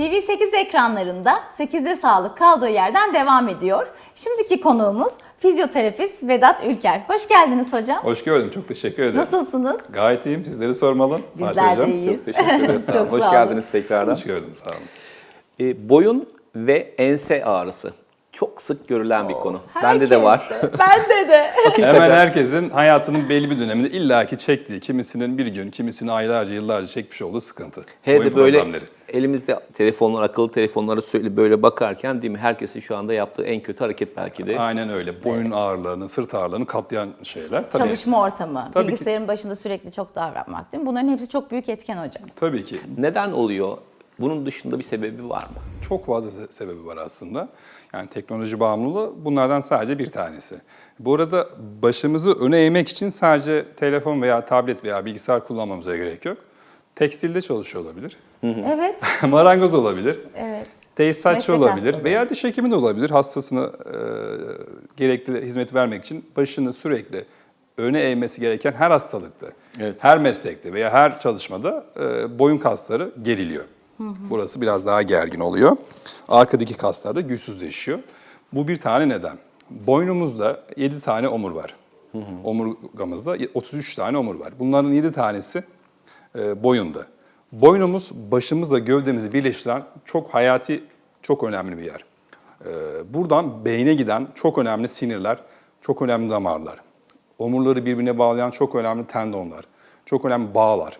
TV8 ekranlarında 8'de sağlık kaldığı yerden devam ediyor. Şimdiki konuğumuz fizyoterapist Vedat Ülker. Hoş geldiniz hocam. Hoş gördüm. Çok teşekkür ederim. Nasılsınız? Gayet iyiyim. Sizleri sormalı. Bizler de Hocam. iyiyiz. Çok teşekkür ederiz. Sağ olun. Çok Hoş sağ olun. geldiniz tekrardan. Hoş gördüm. Sağ olun. E, boyun ve ense ağrısı çok sık görülen bir konu. Bende de var. Bende de. Hemen herkesin hayatının belli bir döneminde illaki çektiği, kimisinin bir gün, kimisinin aylarca, yıllarca çekmiş olduğu sıkıntı. Boyun de böyle problemleri. Elimizde telefonlar, akıllı telefonlara sürekli böyle bakarken değil mi? Herkesin şu anda yaptığı en kötü hareket belki de. Aynen öyle. Boyun ağrılarını, sırt ağrılarını katlayan şeyler. Tabii, Çalışma ortamı, Tabii ki. bilgisayarın başında sürekli çok davranmak değil mi? Bunların hepsi çok büyük etken hocam. Tabii ki. Neden oluyor? Bunun dışında bir sebebi var mı? Çok fazla se- sebebi var aslında. Yani teknoloji bağımlılığı bunlardan sadece bir tanesi. Bu arada başımızı öne eğmek için sadece telefon veya tablet veya bilgisayar kullanmamıza gerek yok. Tekstilde çalışıyor olabilir. Evet, Marangoz olabilir. evet. Tesisatçı Meslek olabilir hastalığı. veya diş hekimi de olabilir. Hastasına e, gerekli hizmet vermek için başını sürekli öne eğmesi gereken her hastalıkta, Evet. her meslekte veya her çalışmada e, boyun kasları geriliyor. Burası biraz daha gergin oluyor. Arkadaki kaslar da güçsüzleşiyor. Bu bir tane neden. Boynumuzda 7 tane omur var. Omurgamızda 33 tane omur var. Bunların 7 tanesi boyunda. Boynumuz başımızla gövdemizi birleştiren çok hayati, çok önemli bir yer. E, buradan beyne giden çok önemli sinirler, çok önemli damarlar. Omurları birbirine bağlayan çok önemli tendonlar, çok önemli bağlar,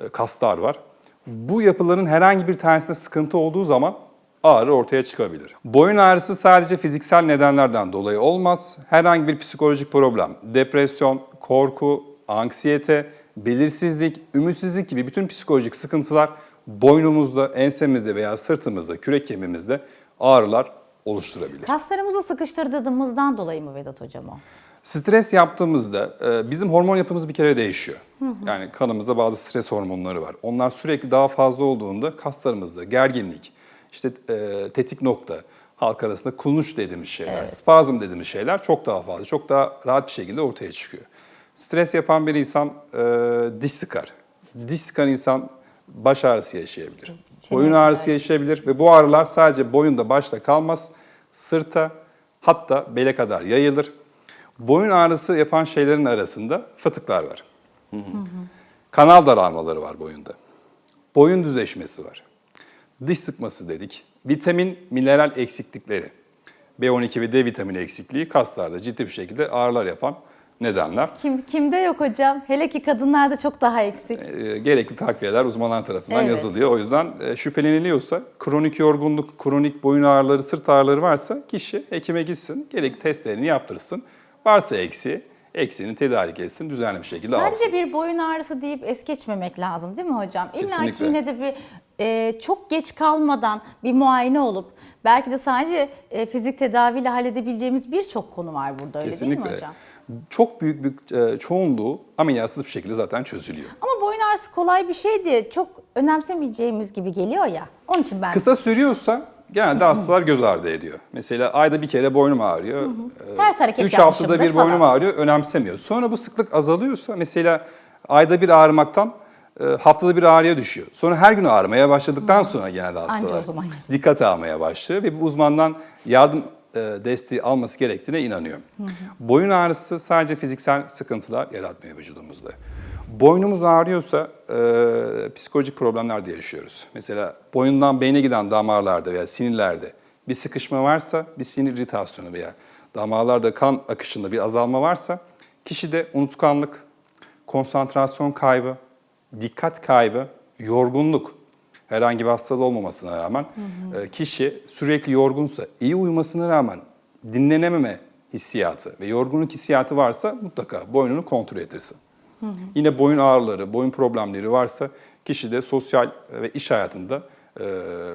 e, kaslar var. Bu yapıların herhangi bir tanesinde sıkıntı olduğu zaman ağrı ortaya çıkabilir. Boyun ağrısı sadece fiziksel nedenlerden dolayı olmaz. Herhangi bir psikolojik problem, depresyon, korku, anksiyete, belirsizlik, ümitsizlik gibi bütün psikolojik sıkıntılar boynumuzda, ensemizde veya sırtımızda, kürek kemiğimizde ağrılar oluşturabilir. Kaslarımızı sıkıştırdığımızdan dolayı mı Vedat hocam o? Stres yaptığımızda e, bizim hormon yapımız bir kere değişiyor. Yani kanımızda bazı stres hormonları var. Onlar sürekli daha fazla olduğunda kaslarımızda gerginlik, işte e, tetik nokta, halk arasında kulunç dediğimiz şeyler, spazm dediğimiz şeyler çok daha fazla, çok daha rahat bir şekilde ortaya çıkıyor. Stres yapan bir insan e, diş sıkar. Diş sıkan insan baş ağrısı yaşayabilir. Boyun ağrısı yaşayabilir ve bu ağrılar sadece boyunda başta kalmaz, sırta hatta bele kadar yayılır. Boyun ağrısı yapan şeylerin arasında fıtıklar var. Kanal daralmaları var boyunda. Boyun düzleşmesi var. Diş sıkması dedik. Vitamin, mineral eksiklikleri. B12 ve D vitamini eksikliği kaslarda ciddi bir şekilde ağrılar yapan nedenler. Kim kimde yok hocam? Hele ki kadınlarda çok daha eksik. E, gerekli takviyeler uzmanlar tarafından Evet. yazılıyor. O yüzden e, şüpheleniliyorsa kronik yorgunluk, kronik boyun ağrıları, sırt ağrıları varsa kişi hekime gitsin, gerekli testlerini yaptırsın. Varsa eksiği, eksiğini tedarik etsin, düzenli bir şekilde alsın. Sadece bir boyun ağrısı deyip es geçmemek lazım değil mi hocam? İlla ki Kesinlikle. yine de bir e, çok geç kalmadan bir muayene olup belki de sadece e, fizik tedaviyle halledebileceğimiz birçok konu var burada öyle değil mi Kesinlikle. hocam? Çok büyük bir e, çoğunluğu ameliyatsız bir şekilde zaten çözülüyor. Ama boyun ağrısı kolay bir şey diye çok önemsemeyeceğimiz gibi geliyor ya. Onun için ben Kısa sürüyorsa genelde hastalar göz ardı ediyor. Mesela ayda bir kere boynum ağrıyor. ters hareket 3 haftada bir boynum falan. ağrıyor, önemsemiyor. Sonra bu sıklık azalıyorsa mesela ayda bir ağrımaktan e, haftada bir ağrıya düşüyor. Sonra her gün ağrımaya başladıktan sonra genelde hastalar dikkat almaya başlıyor ve bir uzmandan yardım e, desteği alması gerektiğine inanıyor. Boyun ağrısı sadece fiziksel sıkıntılar yaratmıyor vücudumuzda. Boynumuz ağrıyorsa e, psikolojik problemler de yaşıyoruz. Mesela boyundan beyne giden damarlarda veya sinirlerde bir sıkışma varsa, bir sinir iritasyonu veya damarlarda kan akışında bir azalma varsa kişide unutkanlık, konsantrasyon kaybı, dikkat kaybı, yorgunluk, herhangi bir hastalığı olmamasına rağmen e, kişi sürekli yorgunsa, iyi uyumasına rağmen dinlenememe hissiyatı ve yorgunluk hissiyatı varsa mutlaka boynunu kontrol ettirsin. Yine boyun ağrıları, boyun problemleri varsa kişide sosyal ve iş hayatında e,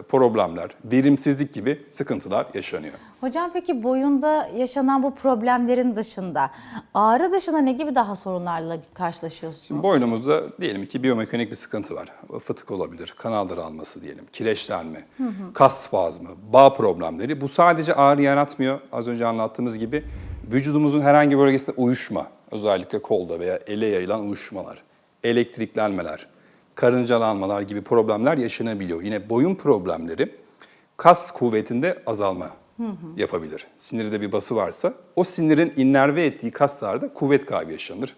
problemler, verimsizlik gibi sıkıntılar yaşanıyor. Hocam peki boyunda yaşanan bu problemlerin dışında ağrı dışında ne gibi daha sorunlarla karşılaşıyorsunuz? Boynumuzda diyelim ki biyomekanik bir sıkıntı var. Fıtık olabilir, kanal daralması diyelim, kireçlenme, kas spazmı, bağ problemleri. Bu sadece ağrı yaratmıyor. Az önce anlattığımız gibi vücudumuzun herhangi bir bölgesinde uyuşma, özellikle kolda veya ele yayılan uyuşmalar, elektriklenmeler, karıncalanmalar gibi problemler yaşanabiliyor. Yine boyun problemleri kas kuvvetinde azalma yapabilir. Sinirde bir bası varsa o sinirin innerve ettiği kaslarda kuvvet kaybı yaşanır.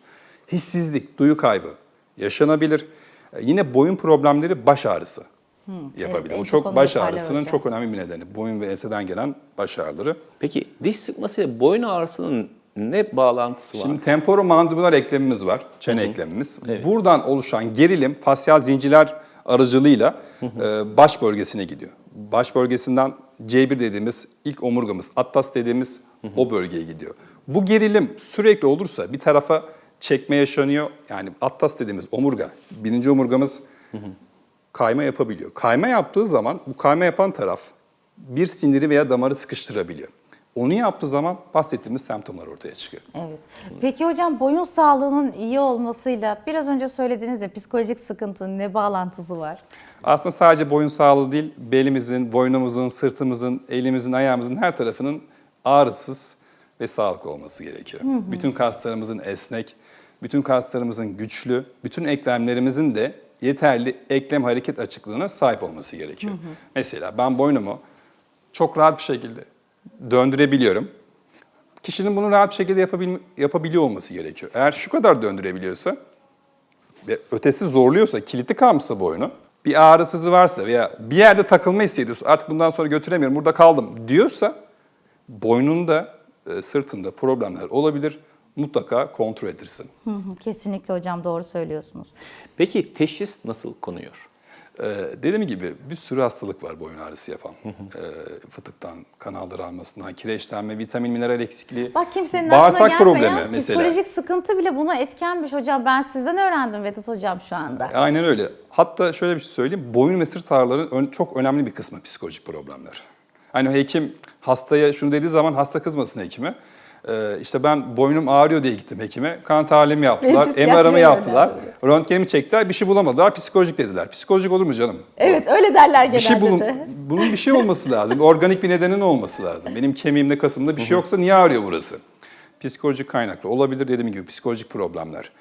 Hissizlik, duyu kaybı yaşanabilir. E, Yine boyun problemleri baş ağrısı yapabilir. en o çok baş ağrısının çok önemli bir nedeni. Boyun ve enseden gelen baş ağrıları. Peki diş sıkması ile boyun ağrısının ne bağlantısı var? Şimdi temporomandibular eklemimiz var, çene eklemimiz. Buradan oluşan gerilim fasyal zincirler aracılığıyla e, baş bölgesine gidiyor. Baş bölgesinden C1 dediğimiz ilk omurgamız, atlas dediğimiz o bölgeye gidiyor. Bu gerilim sürekli olursa bir tarafa çekme yaşanıyor. Yani atlas dediğimiz omurga, birinci omurgamız kayma yapabiliyor. Kayma yaptığı zaman bu kayma yapan taraf bir siniri veya damarı sıkıştırabiliyor. Onu yaptığı zaman bahsettiğimiz semptomlar ortaya çıkıyor. Evet. Peki hocam boyun sağlığının iyi olmasıyla biraz önce söylediğiniz ya psikolojik sıkıntının ne bağlantısı var? Aslında sadece boyun sağlığı değil, belimizin, boynumuzun, sırtımızın, elimizin, ayağımızın her tarafının ağrısız ve sağlıklı olması gerekiyor. Bütün kaslarımızın esnek, bütün kaslarımızın güçlü, bütün eklemlerimizin de yeterli eklem hareket açıklığına sahip olması gerekiyor. Mesela ben boynumu çok rahat bir şekilde döndürebiliyorum. Kişinin bunu rahat bir şekilde yapabil- yapabiliyor olması gerekiyor. Eğer şu kadar döndürebiliyorsa ve ötesi zorluyorsa, kilitli kalmışsa boynu, bir ağrısızı varsa veya bir yerde takılma hissediyorsa artık bundan sonra götüremiyorum, burada kaldım diyorsa boynunda, e, sırtında problemler olabilir. Mutlaka kontrol. Hı hı, Kesinlikle hocam doğru söylüyorsunuz. Peki teşhis nasıl konuyor? Ee, dediğim gibi bir sürü hastalık var boyun ağrısı yapan. Ee, fıtıktan, kanal daralmasından, kireçlenme, vitamin mineral eksikliği, Bak kimsenin bağırsak problemi mesela. psikolojik sıkıntı bile buna etkenmiş hocam. Ben sizden öğrendim Vedat hocam şu anda. Aynen öyle. Hatta şöyle bir şey söyleyeyim. Boyun ve sırt ağrılarının çok önemli bir kısmı psikolojik problemler. Hani hekim hastaya şunu dediği zaman hasta kızmasın hekime. Ee, işte ben boynum ağrıyor diye gittim hekime. Kan tahlilimi yaptılar, MR'ımı yaptılar. Röntgenimi çektiler, bir şey bulamadılar. Psikolojik dediler. Psikolojik olur mu canım? Evet öyle derler genelde Bir şey bulun, de. bunun bir şey olması lazım. Organik bir nedenin olması lazım. Benim kemiğimde, kasımda bir şey yoksa niye ağrıyor burası? Psikolojik kaynaklı olabilir dediğim gibi psikolojik problemler.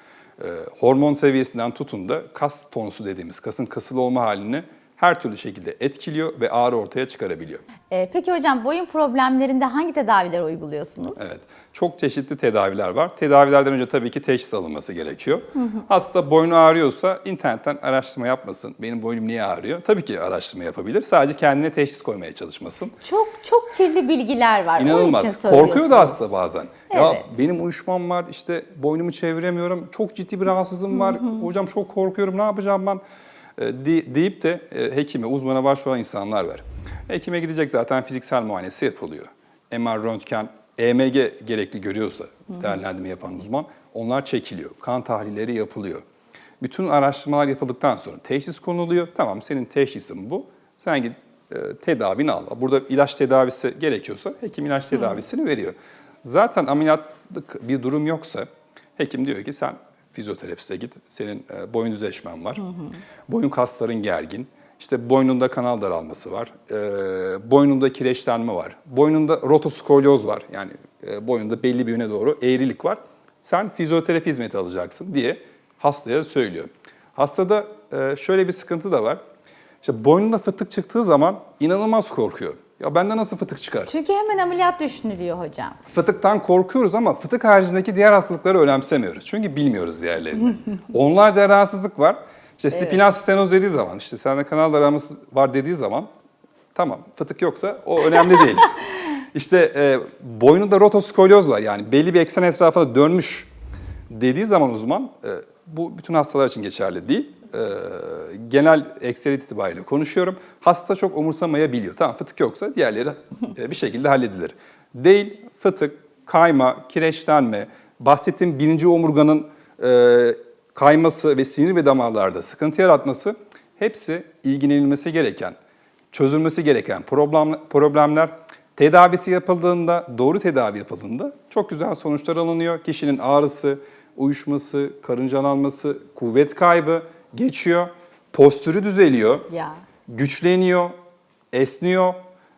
Ee, hormon seviyesinden tutun da kas tonusu dediğimiz kasın kasılı olma halini her türlü şekilde etkiliyor ve ağrı ortaya çıkarabiliyor. Ee, peki hocam boyun problemlerinde hangi tedaviler uyguluyorsunuz? Evet. Çok çeşitli tedaviler var. Tedavilerden önce tabii ki teşhis alınması gerekiyor. Hasta boynu ağrıyorsa internetten araştırma yapmasın. Benim boynum niye ağrıyor? Tabii ki araştırma yapabilir. Sadece kendine teşhis koymaya çalışmasın. Çok çok kirli bilgiler var. İnanılmaz. Korkuyor da hasta bazen. Ya Evet. benim uyuşmam var, işte boynumu çeviremiyorum, çok ciddi bir rahatsızlığım var. Hocam çok korkuyorum, ne yapacağım ben? E, de- deyip de e, hekime, uzmana başvuran insanlar var. Hekime gidecek zaten fiziksel muayenesi yapılıyor. MR, röntgen, EMG gerekli görüyorsa değerlendirme yapan uzman onlar çekiliyor. Kan tahlilleri yapılıyor. Bütün araştırmalar yapıldıktan sonra teşhis konuluyor. Tamam senin teşhisin bu. Sen git e, tedavini al. Burada ilaç tedavisi gerekiyorsa hekim ilaç tedavisini veriyor. Zaten ameliyatlık bir durum yoksa hekim diyor ki sen fizyoterapiste git. Senin e, boyun düzleşmen var. Boyun kasların gergin. İşte boynunda kanal daralması var. E, boynunda kireçlenme var. Boynunda rotoskolyoz var. Yani e, boyunda belli bir yöne doğru eğrilik var. Sen fizyoterapi hizmeti alacaksın diye hastaya söylüyor. Hastada e, şöyle bir sıkıntı da var. İşte boynunda fıtık çıktığı zaman inanılmaz korkuyor. Ya bende nasıl fıtık çıkar? Çünkü hemen ameliyat düşünülüyor hocam. Fıtıktan korkuyoruz ama fıtık haricindeki diğer hastalıkları önemsemiyoruz. Çünkü bilmiyoruz diğerlerini. Onlarca rahatsızlık var. İşte spinal stenoz dediği zaman, işte sende kanal daralması var dediği zaman tamam fıtık yoksa o önemli değil. İşte e, boynunda rotoskolyoz var yani belli bir eksen etrafına dönmüş dediği zaman uzman e, bu bütün hastalar için geçerli değil. E, genel ekseriyet itibariyle konuşuyorum. Hasta çok umursamayabiliyor. Tamam fıtık yoksa diğerleri e, bir şekilde halledilir. Değil fıtık, kayma, kireçlenme, bahsettiğim birinci omurganın e, kayması ve sinir ve damarlarda sıkıntı yaratması hepsi ilgilenilmesi gereken, çözülmesi gereken problem, problemler. Tedavisi yapıldığında, doğru tedavi yapıldığında çok güzel sonuçlar alınıyor. Kişinin ağrısı, uyuşması, karıncalanması, kuvvet kaybı geçiyor. Postürü düzeliyor, Ya. güçleniyor, esniyor.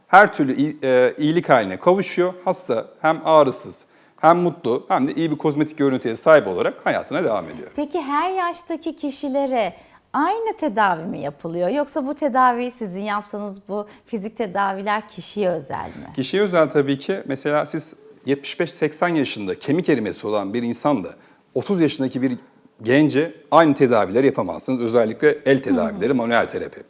Her türlü e, iyilik haline kavuşuyor. Hasta hem ağrısız hem mutlu hem de iyi bir kozmetik görüntüye sahip olarak hayatına devam ediyor. Peki her yaştaki kişilere aynı tedavi mi yapılıyor? Yoksa bu tedavi sizin yaptığınız bu fizik tedaviler kişiye özel mi? Kişiye özel tabii ki mesela siz 75-80 yaşında kemik erimesi olan bir insanla 30 yaşındaki bir gence aynı tedaviler yapamazsınız. Özellikle el tedavileri, manuel terapi.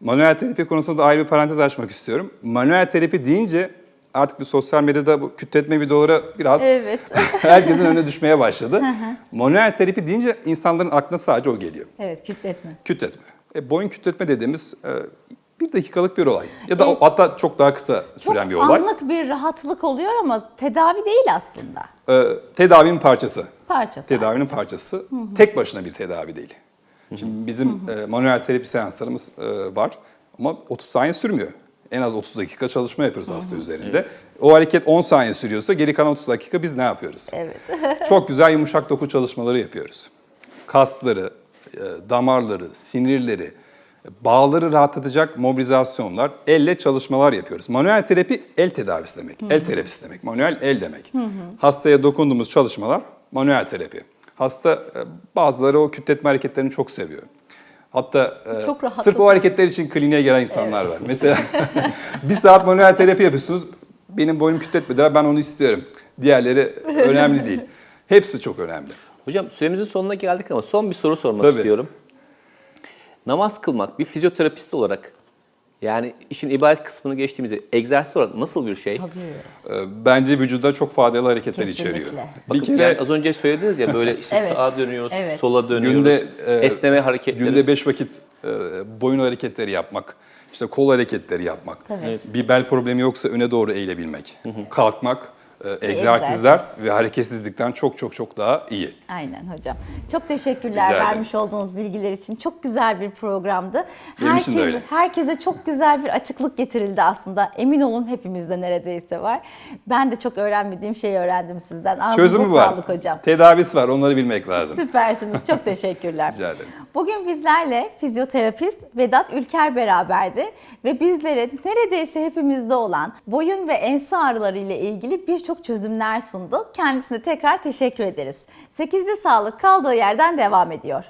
Manuel terapi konusunda da ayrı bir parantez açmak istiyorum. Manuel terapi deyince artık bir sosyal medyada bu kütletme videoları biraz Evet. herkesin önüne düşmeye başladı. manuel terapi deyince insanların aklına sadece o geliyor. Evet, kütletme. Kütletme. E, boyun kütletme dediğimiz e, bir dakikalık bir olay. Ya da o- hatta çok daha kısa süren Çok bir olay. anlık bir rahatlık oluyor ama tedavi değil aslında. E, tedavinin parçası. Parçası. Tedavinin parçası. Tek başına bir tedavi değil. Şimdi bizim e, manuel terapi seanslarımız e, var ama 30 saniye sürmüyor. En az 30 dakika çalışma yapıyoruz hasta üzerinde. O hareket 10 saniye sürüyorsa geri kalan 30 dakika biz ne yapıyoruz? Evet. Çok güzel yumuşak doku çalışmaları yapıyoruz. Kasları, e, damarları, sinirleri, bağları rahatlatacak mobilizasyonlar, elle çalışmalar yapıyoruz. Manuel terapi el tedavisi demek, el terapisi demek, manuel el demek. Hastaya dokunduğumuz çalışmalar manuel terapi. Hasta e, bazıları o kütletme hareketlerini çok seviyor. Hatta e, Çok rahatlatıyor. sırf o hareketler için kliniğe gelen insanlar var. Mesela bir saat manuel terapi yapıyorsunuz. Benim boynum kütletmediler ben onu istiyorum. Diğerleri önemli değil. Hepsi çok önemli. Hocam süremizin sonuna geldik ama son bir soru sormak Tabii. istiyorum. Namaz kılmak bir fizyoterapist olarak yani işin ibadet kısmını geçtiğimizde egzersiz olarak nasıl bir şey? Ee, Bence vücuda çok faydalı hareketler Kesinlikle. içeriyor. Bakın bir kere yani az önce söylediniz ya böyle işte Evet. sağa dönüyoruz, Evet. sola dönüyoruz, günde e, esneme hareketleri. Günde beş vakit e, boyun hareketleri yapmak, işte kol hareketleri yapmak, Evet. bir bel problemi yoksa öne doğru eğilebilmek, kalkmak, e, egzersizler ve hareketsizlikten çok çok çok daha iyi. Aynen hocam. Çok teşekkürler Rica ederim. vermiş olduğunuz bilgiler için. Çok güzel bir programdı. Benim için de öyle. Herkese çok güzel bir açıklık getirildi aslında. Emin olun hepimizde neredeyse var. Ben de çok öğrenmediğim şeyi öğrendim sizden. Ağzınıza Çözümü var, sağlık hocam. tedavisi var onları bilmek lazım. Süpersiniz. Çok teşekkürler. Rica ederim. Bugün bizlerle fizyoterapist Vedat Ülker beraberdi ve bizlere neredeyse hepimizde olan boyun ve ense ağrıları ile ilgili birçok çözümler sundu. Kendisine tekrar teşekkür ederiz. 8'de sağlık kaldığı yerden devam ediyor.